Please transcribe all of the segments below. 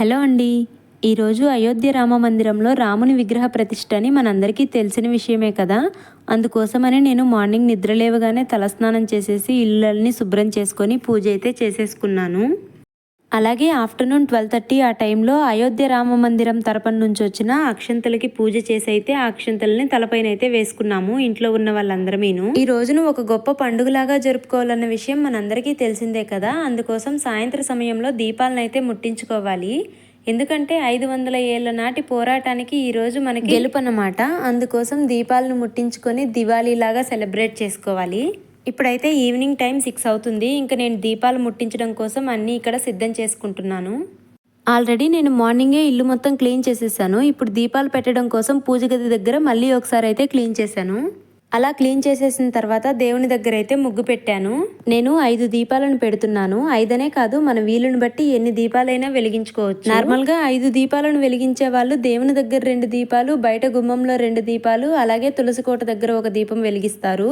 Hello అండి. ఈరోజు అయోధ్య రామ మందిరంలో రాముని విగ్రహ ప్రతిష్టని మనందరికీ తెలిసిన విషయమే కదా? అందుకోసమని నేను మార్నింగ్ నిద్ర లేవగానే తలస్నానం చేసేసి ఇళ్ళని శుభ్రం చేసుకొని పూజ అయితే చేసేసుకున్నాను. అలాగే ఆఫ్టర్నూన్ ట్వెల్వ్ థర్టీ ఆ టైంలో అయోధ్య రామ మందిరం తరపున నుంచి వచ్చిన అక్షంతలకి పూజ చేసి అయితే ఆ అక్షంతలని తలపైన అయితే వేసుకున్నాము ఇంట్లో ఉన్న వాళ్ళందరమీను. ఈ రోజును ఒక గొప్ప పండుగలాగా జరుపుకోవాలన్న విషయం మనందరికీ తెలిసిందే కదా. అందుకోసం సాయంత్ర సమయంలో దీపాలను అయితే ముట్టించుకోవాలి. ఎందుకంటే ఐదు వందల ఏళ్ళ నాటి పోరాటానికి ఈ రోజు మనకి గెలుపు అన్నమాట అందుకోసం దీపాలను ముట్టించుకొని దివాళీలాగా సెలబ్రేట్ చేసుకోవాలి. ఇప్పుడైతే ఈవినింగ్ టైం సిక్స్ అవుతుంది. ఇంకా నేను దీపాలు ముట్టించడం కోసం అన్నీ ఇక్కడ సిద్ధం చేసుకుంటున్నాను. ఆల్రెడీ నేను మార్నింగే ఇల్లు మొత్తం క్లీన్ చేసేసాను. ఇప్పుడు దీపాలు పెట్టడం కోసం పూజ గది దగ్గర మళ్ళీ ఒకసారి అయితే క్లీన్ చేశాను. అలా క్లీన్ చేసేసిన తర్వాత దేవుని దగ్గర అయితే ముగ్గు పెట్టాను. నేను ఐదు దీపాలను పెడుతున్నాను. ఐదనే కాదు మన వీలుని బట్టి ఎన్ని దీపాలైనా వెలిగించుకోవచ్చు. నార్మల్గా ఐదు దీపాలను వెలిగించే వాళ్ళు దేవుని దగ్గర రెండు దీపాలు బయట గుమ్మంలో రెండు దీపాలు అలాగే తులసి కోట దగ్గర ఒక దీపం వెలిగిస్తారు.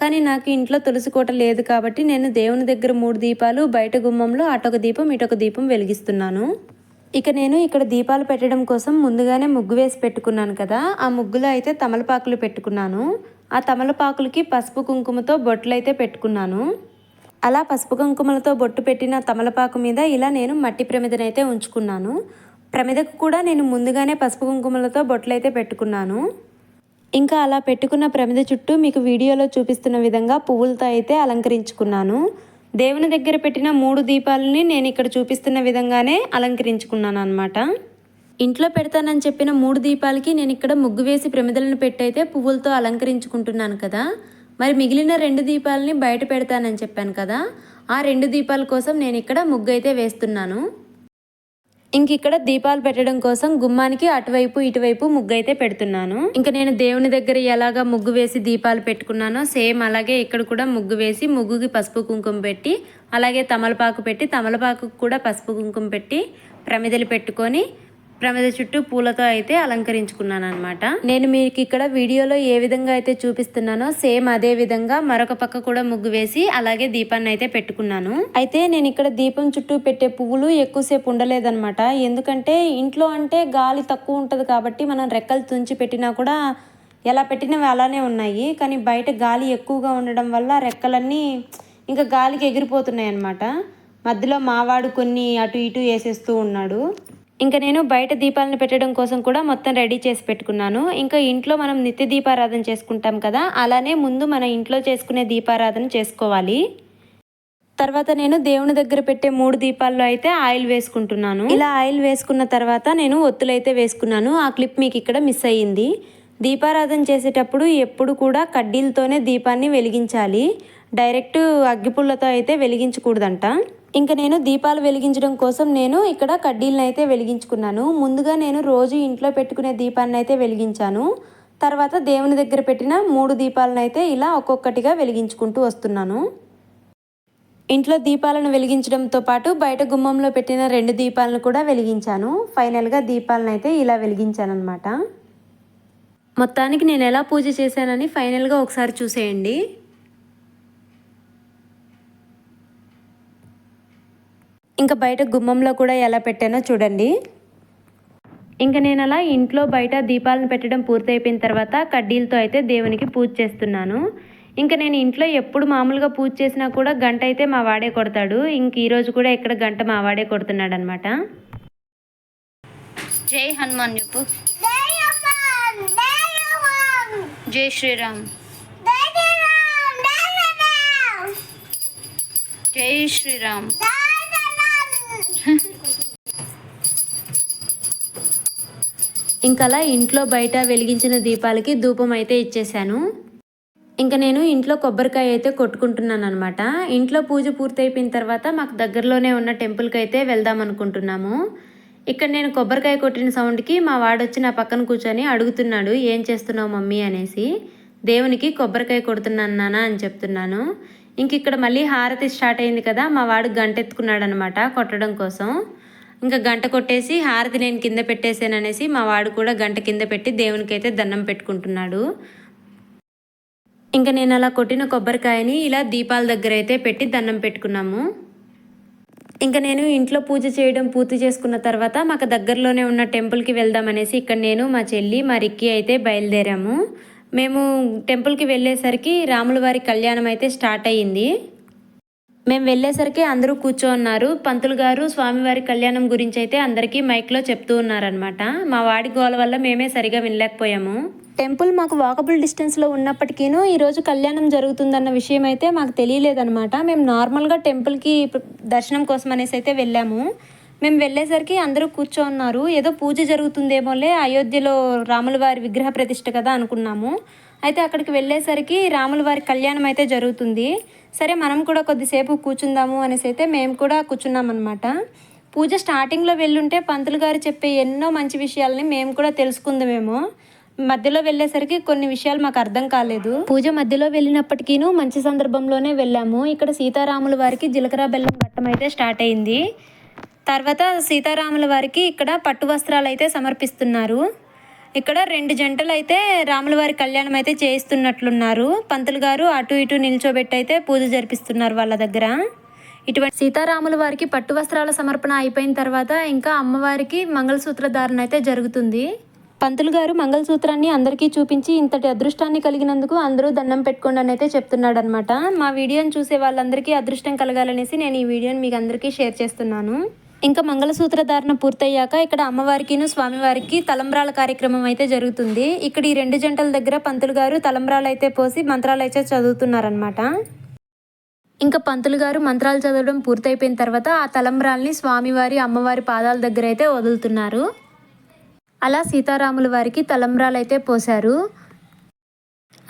కానీ నాకు ఇంట్లో తులసి కోట లేదు కాబట్టి నేను దేవుని దగ్గర మూడు దీపాలు బయట గుమ్మంలో అటొక దీపం ఇటొక దీపం వెలిగిస్తున్నాను. ఇక నేను ఇక్కడ దీపాలు పెట్టడం కోసం ముందుగానే ముగ్గు వేసి పెట్టుకున్నాను కదా. ఆ ముగ్గులో అయితే తమలపాకులు పెట్టుకున్నాను. ఆ తమలపాకులకి పసుపు కుంకుమతో బొట్లు అయితే పెట్టుకున్నాను. అలా పసుపు కుంకుమలతో బొట్టు పెట్టిన తమలపాకు మీద ఇలా నేను మట్టి ప్రమిదనైతే ఉంచుకున్నాను. ప్రమిదకు కూడా నేను ముందుగానే పసుపు కుంకుమలతో బొట్లు అయితే పెట్టుకున్నాను. ఇంకా అలా పెట్టుకున్న ప్రమిద చుట్టూ మీకు వీడియోలో చూపిస్తున్న విధంగా పువ్వులతో అయితే అలంకరించుకున్నాను. దేవుని దగ్గర పెట్టిన మూడు దీపాలని నేను ఇక్కడ చూపిస్తున్న విధంగానే అలంకరించుకున్నాను అనమాట ఇంట్లో పెడతానని చెప్పిన మూడు దీపాలకి నేను ఇక్కడ ముగ్గు వేసి ప్రమిదలను పెట్టయితే పువ్వులతో అలంకరించుకుంటున్నాను కదా. మరి మిగిలిన రెండు దీపాలని బయట పెడతానని చెప్పాను కదా. ఆ రెండు దీపాల కోసం నేను ఇక్కడ ముగ్గు అయితే వేస్తున్నాను. ఇంక ఇక్కడ దీపాలు పెట్టడం కోసం గుమ్మానికి అటువైపు ఇటువైపు ముగ్గు అయితే పెడుతున్నాను. ఇంకా నేను దేవుని దగ్గర ఎలాగా ముగ్గు వేసి దీపాలు పెట్టుకున్నానో సేమ్ అలాగే ఇక్కడ కూడా ముగ్గు వేసి ముగ్గుకి పసుపు కుంకుమ పెట్టి అలాగే తమలపాకు పెట్టి తమలపాకు కూడా పసుపు కుంకుమ పెట్టి ప్రమిదలు పెట్టుకొని ప్రమిద చుట్టూ పూలతో అయితే అలంకరించుకున్నాను అనమాట నేను మీకు ఇక్కడ వీడియోలో ఏ విధంగా అయితే చూపిస్తున్నానో సేమ్ అదే విధంగా మరొక పక్క కూడా ముగ్గు వేసి అలాగే దీపాన్ని అయితే పెట్టుకున్నాను. అయితే నేను ఇక్కడ దీపం చుట్టూ పెట్టే పువ్వులు ఎక్కువసేపు ఉండలేదన్నమాట. ఎందుకంటే ఇంట్లో అంటే గాలి తక్కువ ఉంటుంది కాబట్టి మనం రెక్కలు తుంచి పెట్టినా కూడా ఎలా పెట్టినవి అలానే ఉన్నాయి. కానీ బయట గాలి ఎక్కువగా ఉండడం వల్ల రెక్కలన్నీ ఇంకా గాలికి ఎగిరిపోతున్నాయి అన్నమాట మధ్యలో మావాడు కొన్ని అటు ఇటు వేసేస్తూ ఉన్నాడు. ఇంకా నేను బయట దీపాలను పెట్టడం కోసం కూడా మొత్తం రెడీ చేసి పెట్టుకున్నాను. ఇంకా ఇంట్లో మనం నిత్య దీపారాధన చేసుకుంటాం కదా అలానే ముందు మన ఇంట్లో చేసుకునే దీపారాధన చేసుకోవాలి. తర్వాత నేను దేవుని దగ్గర పెట్టే మూడు దీపాల్లో అయితే ఆయిల్ వేసుకుంటున్నాను. ఇలా ఆయిల్ వేసుకున్న తర్వాత నేను ఒత్తులైతే వేసుకున్నాను. ఆ క్లిప్ మీకు ఇక్కడ మిస్ అయ్యింది. దీపారాధన చేసేటప్పుడు ఎప్పుడు కూడా కడ్డీలతోనే దీపాన్ని వెలిగించాలి. డైరెక్ట్ అగ్గిపుల్లతో అయితే వెలిగించకూడదంట. ఇంకా నేను దీపాలు వెలిగించడం కోసం నేను ఇక్కడ కడ్డీలను అయితే వెలిగించుకున్నాను. ముందుగా నేను రోజు ఇంట్లో పెట్టుకునే దీపాన్ని అయితే వెలిగించాను. తర్వాత దేవుని దగ్గర పెట్టిన మూడు దీపాలను అయితే ఇలా ఒక్కొక్కటిగా వెలిగించుకుంటూ వస్తున్నాను. ఇంట్లో దీపాలను వెలిగించడంతో పాటు బయట గుమ్మంలో పెట్టిన రెండు దీపాలను కూడా వెలిగించాను. ఫైనల్గా దీపాలను అయితే ఇలా వెలిగించాను అనమాట మొత్తానికి నేను ఎలా పూజ చేశానని ఫైనల్గా ఒకసారి చూసేయండి. ఇంకా బయట గుమ్మంలో కూడా ఎలా పెట్టానో చూడండి. ఇంకా నేను అలా ఇంట్లో బయట దీపాలను పెట్టడం పూర్తయిపోయిన తర్వాత కడ్డీలతో అయితే దేవునికి పూజ చేస్తున్నాను. ఇంకా నేను ఇంట్లో ఎప్పుడు మామూలుగా పూజ చేసినా కూడా గంట అయితే మా వాడే కొడతాడు. ఇంక ఈరోజు కూడా ఇక్కడ గంట మా వాడే కొడుతున్నాడు అనమాట జై హనుమాన్ చెప్పు. జై శ్రీరామ్. జై శ్రీరామ్ ఇంకా అలా ఇంట్లో బయట వెలిగించిన దీపాలకి ధూపం అయితే ఇచ్చేసాను ఇంకా నేను ఇంట్లో కొబ్బరికాయ అయితే కొట్టుకుంటున్నాను అనమాట ఇంట్లో పూజ పూర్తయిపోయిన తర్వాత మాకు దగ్గరలోనే ఉన్న టెంపుల్కి అయితే వెళ్దాం అనుకుంటున్నాము ఇక్కడ నేను కొబ్బరికాయ కొట్టిన సౌండ్కి మా వాడొచ్చి నా పక్కన కూర్చొని అడుగుతున్నాడు ఏం చేస్తున్నావు మమ్మీ? అనేసి. దేవునికి కొబ్బరికాయ కొడుతున్నాను నాన్న అని చెప్తున్నాను. ఇంక ఇక్కడ మళ్ళీ హారతి స్టార్ట్ అయింది కదా మా వాడు గంటెత్తుకున్నాడు అనమాట కొట్టడం కోసం. ఇంకా గంట కొట్టేసి హారతి నేను కింద పెట్టేసాననేసి మా వాడు కూడా గంట కింద పెట్టి దేవునికి అయితే దండం పెట్టుకుంటున్నాడు. ఇంకా నేను అలా కొట్టిన కొబ్బరికాయని ఇలా దీపాల దగ్గర అయితే పెట్టి దండం పెట్టుకున్నాము. ఇంకా నేను ఇంట్లో పూజ చేయడం పూర్తి చేసుకున్న తర్వాత మాకు దగ్గరలోనే ఉన్న టెంపుల్కి వెళ్దామనేసి ఇక్కడ నేను మా చెల్లి మా రిక్కి అయితే బయలుదేరాము. మేము టెంపుల్కి వెళ్ళేసరికి రాముల వారి కళ్యాణం అయితే స్టార్ట్ అయ్యింది. మేము వెళ్ళేసరికి అందరూ కూర్చోన్నారు. పంతులు గారు స్వామివారి కళ్యాణం గురించి అయితే అందరికీ మైక్లో చెప్తూ ఉన్నారనమాట మా వాడి గోల వల్ల మేమే సరిగా వినలేకపోయాము. టెంపుల్ మాకు వాకబుల్ డిస్టెన్స్లో ఉన్నప్పటికీను ఈరోజు కళ్యాణం జరుగుతుందన్న విషయం అయితే మాకు తెలియలేదనమాట మేము నార్మల్గా టెంపుల్కి దర్శనం కోసం అనేసి అయితే వెళ్ళాము. మేము వెళ్ళేసరికి అందరూ కూర్చోన్నారు. ఏదో పూజ జరుగుతుందేమోలే అయోధ్యలో రాముల వారి విగ్రహ ప్రతిష్ఠ కదా అనుకున్నాము. అయితే అక్కడికి వెళ్ళేసరికి రాముల వారి కళ్యాణం అయితే జరుగుతుంది. సరే మనం కూడా కొద్దిసేపు కూర్చుందాము అనేసి అయితే మేము కూడా కూర్చున్నాం అనమాట పూజ స్టార్టింగ్లో వెళ్ళుంటే పంతులు గారు చెప్పే ఎన్నో మంచి విషయాలని మేము కూడా తెలుసుకుందామేమో. మధ్యలో వెళ్ళేసరికి కొన్ని విషయాలు మాకు అర్థం కాలేదు. పూజ మధ్యలో వెళ్ళినప్పటికీను మంచి సందర్భంలోనే వెళ్ళాము. ఇక్కడ సీతారాముల వారికి జీలకర్ర బెల్లం ఘట్టం అయితే స్టార్ట్ అయింది. తర్వాత సీతారాముల వారికి ఇక్కడ పట్టు వస్త్రాలు అయితే సమర్పిస్తున్నారు. ఇక్కడ రెండు జంటలు అయితే రాముల వారి కళ్యాణం అయితే చేయిస్తున్నట్లున్నారు. పంతులు గారు అటు ఇటు నిల్చోబెట్టి అయితే పూజ జరిపిస్తున్నారు వాళ్ళ దగ్గర. ఇటువంటి సీతారాముల వారికి పట్టు వస్త్రాల సమర్పణ అయిపోయిన తర్వాత ఇంకా అమ్మవారికి మంగళసూత్ర ధారణ అయితే జరుగుతుంది. పంతులు గారు మంగళసూత్రాన్ని అందరికీ చూపించి ఇంతటి అదృష్టాన్ని కలిగినందుకు అందరూ దండం పెట్టుకోండి అని అయితే చెప్తున్నాడు అనమాట మా వీడియోని చూసే వాళ్ళందరికీ అదృష్టం కలగాలనేసి నేను ఈ వీడియోని మీకు అందరికీ షేర్ చేస్తున్నాను. ఇంకా మంగళసూత్ర ధారణ పూర్తయ్యాక ఇక్కడ అమ్మవారికిను స్వామివారికి తలంబ్రాల కార్యక్రమం అయితే జరుగుతుంది. ఇక్కడ ఈ రెండు జంటల దగ్గర పంతులు గారు తలంబ్రాలు అయితే పోసి మంత్రాలు అయితే చదువుతున్నారనమాట ఇంకా పంతులు గారు మంత్రాలు చదవడం పూర్తయిపోయిన తర్వాత ఆ తలంబ్రాల్ని స్వామివారి అమ్మవారి పాదాల దగ్గర అయితే వదులుతున్నారు. అలా సీతారాముల వారికి తలంబ్రాలు అయితే పోశారు.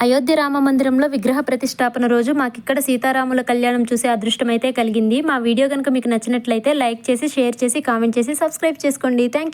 అయోధ్య రామ మందిరంలో విగ్రహ ప్రతిష్టాపన రోజు మాకు ఇక్కడ సీతారాముల కళ్యాణం చూసే అదృష్టం అయితే కలిగింది. మా వీడియో కనుక మీకు నచ్చినట్లయితే లైక్ చేసి షేర్ చేసి కామెంట్ చేసి సబ్స్క్రైబ్ చేసుకోండి. థ్యాంక్